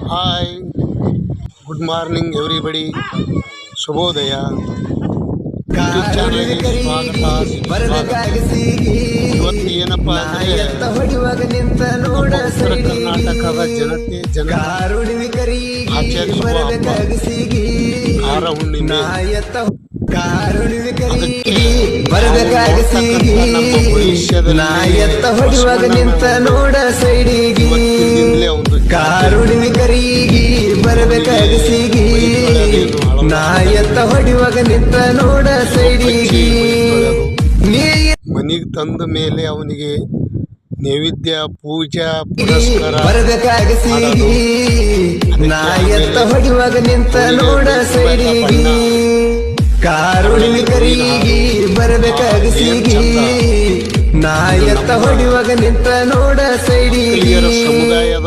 Hi good morning everybody ಶುಭೋದಯ. ಇವತ್ತು ಏನಪ್ಪ ಅಂದರೆ ಕರ್ನಾಟಕದ ಜನತೆ ಜನ ಆಚರಿಸುವ ಹುಣ್ಣಿಮೆ ನಾಯತ್ತ ಹೊಡಿವಾಗ ನಿಂತ ನೋಡ ಸೈಡಿಗಿ ನಾಯತ್ತ ಹೊಡಿವಾಗ ನಿಂತ ನೋಡ ಸೈಡಿಗಿ. ಮನೆಗೆ ತಂದ ಮೇಲೆ ಅವನಿಗೆ ನೈವೇದ್ಯ ಪೂಜಾ ಪುರಸ್ಕಾರ ನಾ ಎತ್ತ ಹೊಡಿವಾಗ ನಿಂತ ನೋಡ ಸೈಡಿಗಿ. ಕಾರುಣಿಕರಿಗೆ ನಾ ಎತ್ತ ಹೊಡಿವಾಗ ನಿಂತ ನೋಡ ಸೈಡಿಗಿ. ಸಮುದಾಯದ